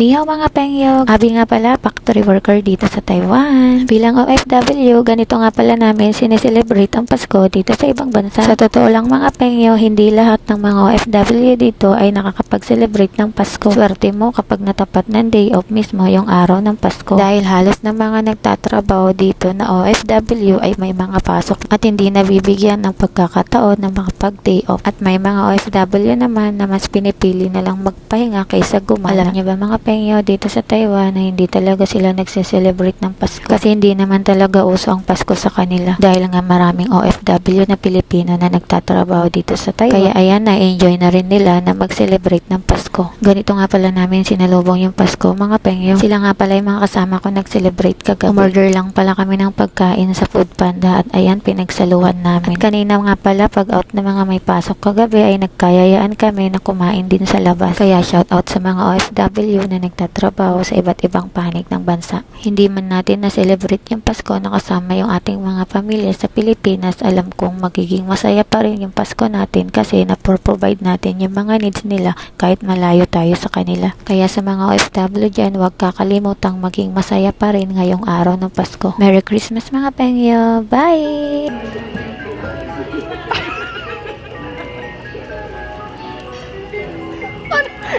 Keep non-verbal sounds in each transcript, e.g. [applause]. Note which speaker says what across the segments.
Speaker 1: Nihaw mga pengyo, abi nga pala factory worker dito sa Taiwan. Bilang OFW, ganito nga pala namin sineselebrate ang Pasko dito sa ibang bansa. Sa totoo lang mga pengyo, hindi lahat ng mga OFW dito ay nakakapag-celebrate ng Pasko. Swerte mo kapag natapat ng day off mismo yung araw ng Pasko. Dahil halos ng mga nagtatrabaho dito na OFW ay may mga pasok at hindi nabibigyan ng pagkakataon na makapag-day off. At may mga OFW naman na mas pinipili na lang magpahinga kaysa gumala. Alam niyo ba mga pengyo dito sa Taiwan na hindi talaga sila nagse-celebrate ng Pasko kasi hindi naman talaga uso ang Pasko sa kanila dahil nga maraming OFW na Pilipino na nagtatrabaho dito sa Taiwan. Kaya ayan na enjoy na rin nila na mag-celebrate ng Pasko. Ganito nga pala namin sinalubong yung Pasko mga pengyo. Sila nga pala yung mga kasama ko nag-celebrate kagabi. Umorder lang pala kami ng pagkain sa Food Panda at ayan pinagsaluhan namin. At kanina nga pala pag out na mga may pasok kagabi ay nagkayayaan kami na kumain din sa labas. Kaya shout out sa mga OFW na nagtatrabaho sa iba't ibang panig ng bansa. Hindi man natin na-celebrate yung Pasko na kasama yung ating mga pamilya sa Pilipinas, alam kong magiging masaya pa rin yung Pasko natin kasi na-provide natin yung mga needs nila kahit malayo tayo sa kanila. Kaya sa mga OFW dyan, huwag kakalimutang maging masaya pa rin ngayong araw ng Pasko. Merry Christmas mga pengyo! Bye!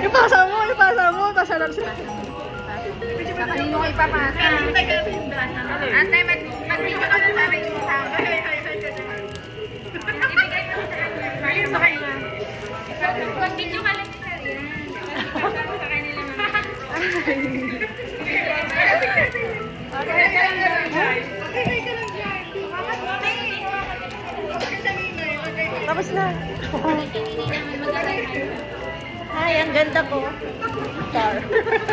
Speaker 2: Ipasa mo, ipasa mo, tapos alam siya.
Speaker 3: Kanino ko ipapasa? Ate, mag- mag-video ka na sa amin yung. Ibigay ko sa kanila. Mag-video ka lang sa Sa kanila mga.
Speaker 2: Tapos na. Ay, ang ganda ko. Char. [laughs]